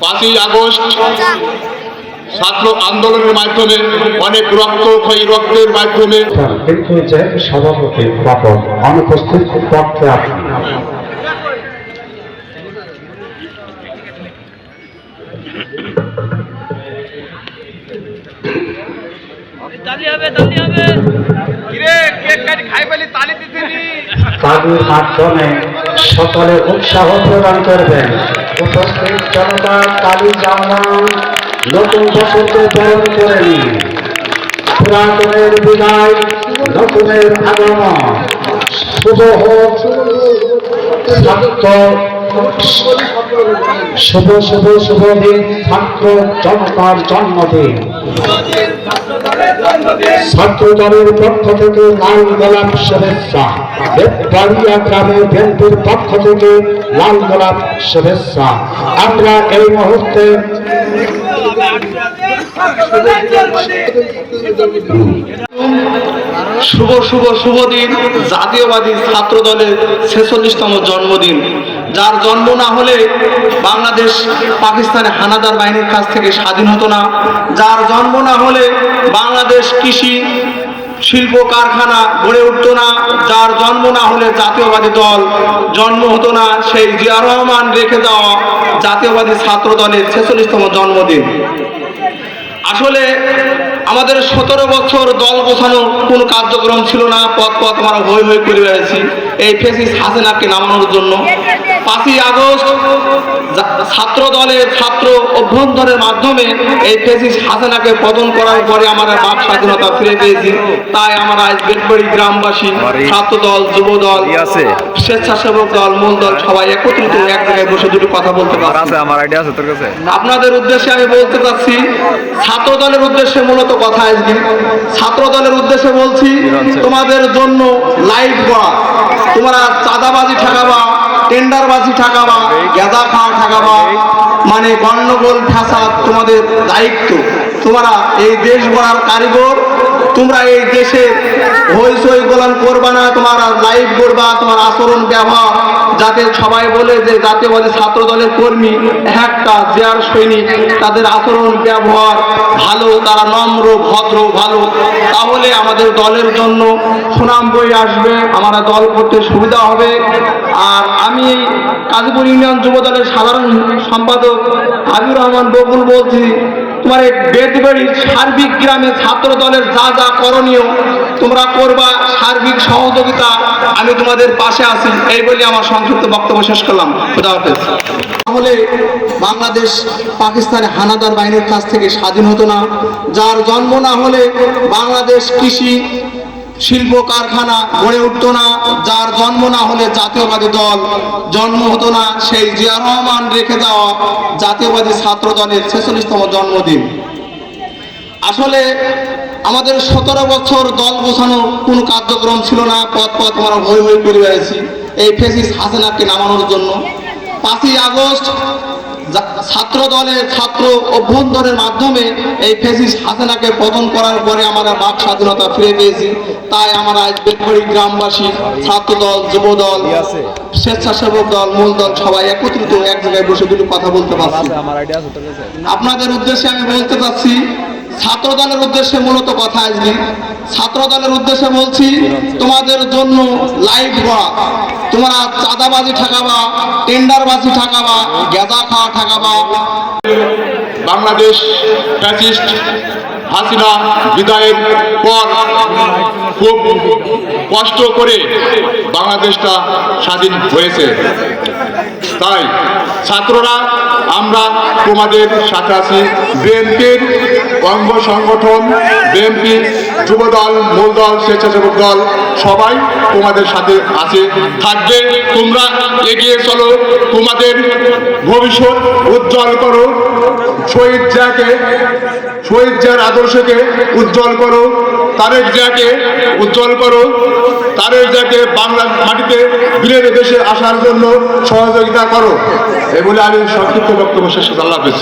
পাঁচই আগস্ট ছাত্র আন্দোলনের মাধ্যমে অনেক রক্ত ক্ষয়ী রক্তের মাধ্যমে। সভাপতি অনুপস্থিত পক্ষে তালি হবে তালি হবে কিরে কেক কাটি খাই পেলি তালি সকলে উৎসাহ প্রদান করবেন। উপস্থিত জনতা, কালী জামান নতুন বছরকে বরণ করে নিন পুরাতনের বিদায়, নতুনের আগমন। শুভ হোক। ছাত্র, শুভ শুভ শুভ দিন, ছাত্র জনতার জন্মদিন। ছাত্র দলের পক্ষ থেকে লাল গোলাপ শুভেচ্ছা। শুভ শুভ শুভ দিন। জাতীয়বাদী ছাত্র দলের ছেচল্লিশতম জন্মদিন। যার জন্ম না হলে বাংলাদেশ পাকিস্তানে হানাদার বাহিনীর কাছ থেকে স্বাধীন হতো না। যার জন্ম না হলে বাংলাদেশ কৃষি শিল্প কারখানা গড়ে উঠতো না, যার জন্ম না হলে জাতীয়বাদী দল জন্ম হতো না। সেই জিয়া রহমান রেখে যাওয়া জাতীয়বাদী ছাত্র দলের ছেচল্লিশতম জন্মদিন। আসলে আমাদের সতেরো বছর দল গোছানো কোনো কার্যক্রম ছিল না, পথ পথ আমরা হই হই করে বেড়াচ্ছি এই ফেসিস হাসিনাকে নামানোর জন্য। পাঁচই আগস্ট ছাত্র দলের ছাত্র অভ্যন্তরের মাধ্যমে এই ফেসিস হাসিনাকে পতন করার পরে আমরা বাক স্বাধীনতা ফিরে পেয়েছি। তাই আমরা আজ বেটবাড়ি গ্রামবাসী ছাত্র দল যুব দল স্বেচ্ছাসেবক দল মূল দল সবাই একত্রিত এক জায়গায় বসে দুটো কথা বলতে পারছি। আমার আইডিয়া আছে তোর কাছে? আপনাদের উদ্দেশ্যে আমি বলতে চাচ্ছি ছাত্র দলের উদ্দেশ্যে মূলত কথা আজকে। ছাত্র দলের উদ্দেশ্যে বলছি তোমাদের জন্য লাইট করা তোমরা চাঁদাবাজি ঠেকাবা টেন্ডারবাজি ঠেকাবা গেঁদা খাওয়া ঠেকাবা মানে গন্ডগোল ফ্যাসাদ তোমাদের দায়িত্ব। তোমরা এই দেশ গড়ার কারিগর তোমরা এই দেশে হইচই গোলান করবা না তোমার লাইভ করবা তোমার আচরণ ব্যবহার যাতে সবাই বলে যে যাতে বলে ছাত্র দলের কর্মী একটা জিয়ার সৈনিক তাদের আচরণ ব্যবহার ভালো তারা নম্র ভদ্র ভালো। তাহলে আমাদের দলের জন্য সুনাম বই আসবে আমরা দল করতে সুবিধা হবে। আর আমি এই কাজীপুর ইউনিয়ন যুব দলের সাধারণ সম্পাদক হাবিবুর রহমান বকুল বলছি, তোমার এই বেদবাড়ির সার্বিক গ্রামে ছাত্র দলের যা যা করণীয়, তোমরা করবা, সার্বিক সহযোগিতা, আমি তোমাদের পাশে আছি, এই বলে আমার সংক্ষিপ্ত বক্তব্য শেষ করলাম। তাহলে বাংলাদেশ পাকিস্তানে হানাদার বাহিনীর কাছ থেকে স্বাধীন হতো না, যার জন্ম না হলে বাংলাদেশ কৃষি শিল্প কারখানা গড়ে উঠতো না, যার জন্ম না হলে জাতীয়বাদী দল জন্ম হতো না। সেই জিয়া রহমান রেখে যাওয়া জাতীয়বাদী ছাত্র দলের ছেচল্লিশতম জন্মদিন। আসলে আমাদের সতেরো বছর দল গোছানো কোনো কার্যক্রম ছিল না, পথ পথ আমরা হই হই করে বেড়াচ্ছি এই ফেসিস হাসিনাকে নামানোর জন্য। পাঁচই আগস্ট ছাত্র দলের ছাত্র অভ্যন্তরের মাধ্যমে এই ফেসিস হাসিনাকে পতন করার পরে আমরা বাক স্বাধীনতা ফিরে পেয়েছি। তাই আমরা আজ বেটবাড়ি গ্রামবাসী ছাত্র দল যুব দল স্বেচ্ছাসেবক দল মূল দল সবাই একত্রিত এক জায়গায় বসে দুটো কথা বলতে পারছি। আপনাদের উদ্দেশ্যে আমি বলতে চাচ্ছি ছাত্র দলের উদ্দেশ্যে মূলত কথা আসবে ছাত্র দলের উদ্দেশ্যে বলছি, তোমাদের জন্য লাইভ করা তোমরা চাঁদাবাজি ঠেকাবা, টেন্ডারবাজি ঠেকাবা গেঁদা খাওয়া ঠেকাবা। বাংলাদেশ ফ্যাসিস্ট হাসিনা বিদায়ের পর খুব কষ্ট করে বাংলাদেশটা স্বাধীন হয়েছে। তাই ছাত্ররা, আমরা তোমাদের সাথে আছি। বিএনপির অঙ্গ সংগঠন, বিএনপি, যুবদল মূল দল স্বেচ্ছাসেবক দল, সবাই তোমাদের সাথে আছে। থাকবে, তোমরা এগিয়ে চলো, তোমাদের ভবিষ্যৎ উজ্জ্বল করো, শহীদ জিয়াকে, শহীদ জিয়ার আদর্শকে উজ্জ্বল করো, তারেক জিয়াকে উজ্জ্বল করো, তারেক জিয়াকে বাংলার মাটিতে বীরের দেশে আসার জন্য সহযোগিতা করো। এই বলে আমি সংক্ষিপ্ত বক্তব্য শেষ। আল্লাহ হাফেজ।